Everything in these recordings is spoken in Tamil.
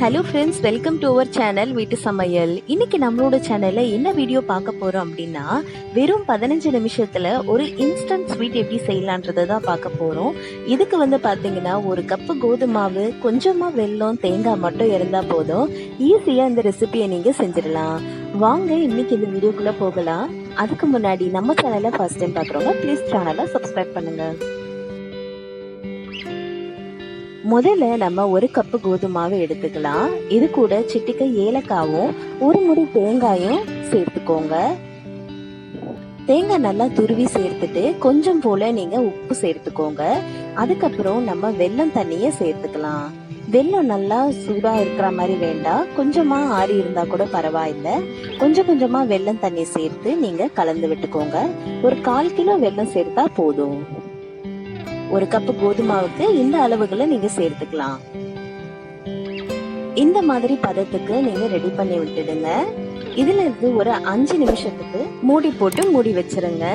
Hello friends welcome to our channel வீட்டு சமையல் இன்னைக்கு நம்மளோட சேனல்ல என்ன வீடியோ பார்க்க போறோம் அப்படின்னா வெறும் பதினஞ்சு நிமிஷத்துல ஒரு இன்ஸ்டன்ட் ஸ்வீட் எப்படி செய்யலான்றதை தான் பார்க்க போறோம். இதுக்கு வந்து பாத்தீங்கன்னா ஒரு கப்பு கோதுமாவு கொஞ்சமா வெல்லம் தேங்காய் மட்டும் இருந்தா போதும். ஈஸியா இந்த ரெசிபியை நீங்க செஞ்சிடலாம். வாங்க இன்னைக்கு இந்த வீடியோக்குள்ள போகலாம். அதுக்கு முன்னாடி நம்ம சேனலை ஃபர்ஸ்ட் டைம் பார்க்குறவங்க ப்ளீஸ் சேனலை சப்ஸ்கிரைப் பண்ணுங்க. முதல்ல நம்ம ஒரு கப்பு கோதுமாவை எடுத்துக்கலாம். இது கூட சிட்டிக்க ஏலக்காவும் ஒரு முடி தேங்காயும் சேர்த்துக்கோங்க. தேங்காய் நல்லா துருவி சேர்த்துட்டு கொஞ்சம் போல நீங்க உப்பு சேர்த்துக்கோங்க. அதுக்கப்புறம் நம்ம வெல்லம் தண்ணிய சேர்த்துக்கலாம். வெல்லம் நல்லா சூடா இருக்கிற மாதிரி வேண்டாம் கொஞ்சமா ஆறி இருந்தா கூட பரவாயில்ல. கொஞ்சம் கொஞ்சமா வெல்லம் தண்ணி சேர்த்து நீங்க கலந்து விட்டுக்கோங்க. ஒரு கால் கிலோ வெல்லம் சேர்த்தா போதும். ஒரு கப்பு கோதுமாவுக்கு இந்த அளவுகளை நீங்க சேர்த்துக்கலாம். இந்த மாதிரி பதத்துக்கு நீங்க ரெடி பண்ணி விட்டுடுங்க. இதுல இருந்து ஒரு அஞ்சு நிமிஷத்துக்கு மூடி போட்டு மூடி வச்சிருங்க.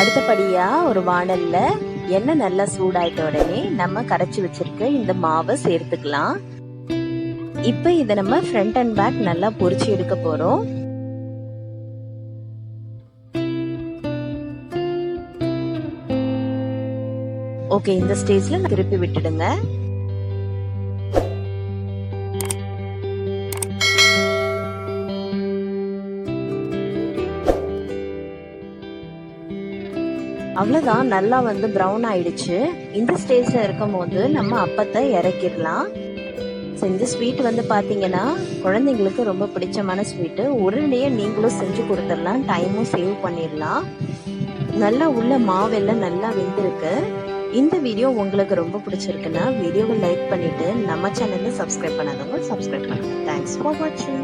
அடுத்தபடியா ஒரு வானல்ல எண்ணெய் நல்லா சூடாயிட்ட உடனே நம்ம கரைச்சி வச்சிருக்க இந்த மாவை சேர்த்துக்கலாம். இப்ப இதை நம்ம ஃப்ரண்ட் அண்ட் பேக் நல்லா பொரிச்சு எடுக்க போறோம். ஓகே இந்த ஸ்டேஜ்ல திருப்பி விட்டுடுங்க. அவ்வளோதான் நல்லா வந்து ப்ரௌன் ஆயிடுச்சு. இந்த ஸ்டேஜில் இருக்கும் போது நம்ம அப்பத்தை இறக்கிடலாம். ஸோ இந்த ஸ்வீட் வந்து பார்த்தீங்கன்னா குழந்தைங்களுக்கு ரொம்ப பிடிச்சமான ஸ்வீட்டு உடனடியே நீங்களும் செஞ்சு கொடுத்துடலாம். டைமும் சேவ் பண்ணிடலாம். நல்லா உள்ள மாவெல்லாம் நல்லா வெந்திருக்கு. இந்த வீடியோ உங்களுக்கு ரொம்ப பிடிச்சிருக்குன்னா வீடியோவை லைக் பண்ணிட்டு நம்ம சேனலை சப்ஸ்கிரைப் பண்ணாதவங்க சப்ஸ்கிரைப் பண்ணுங்க. தேங்க்ஸ் ஃபார் வாட்சிங்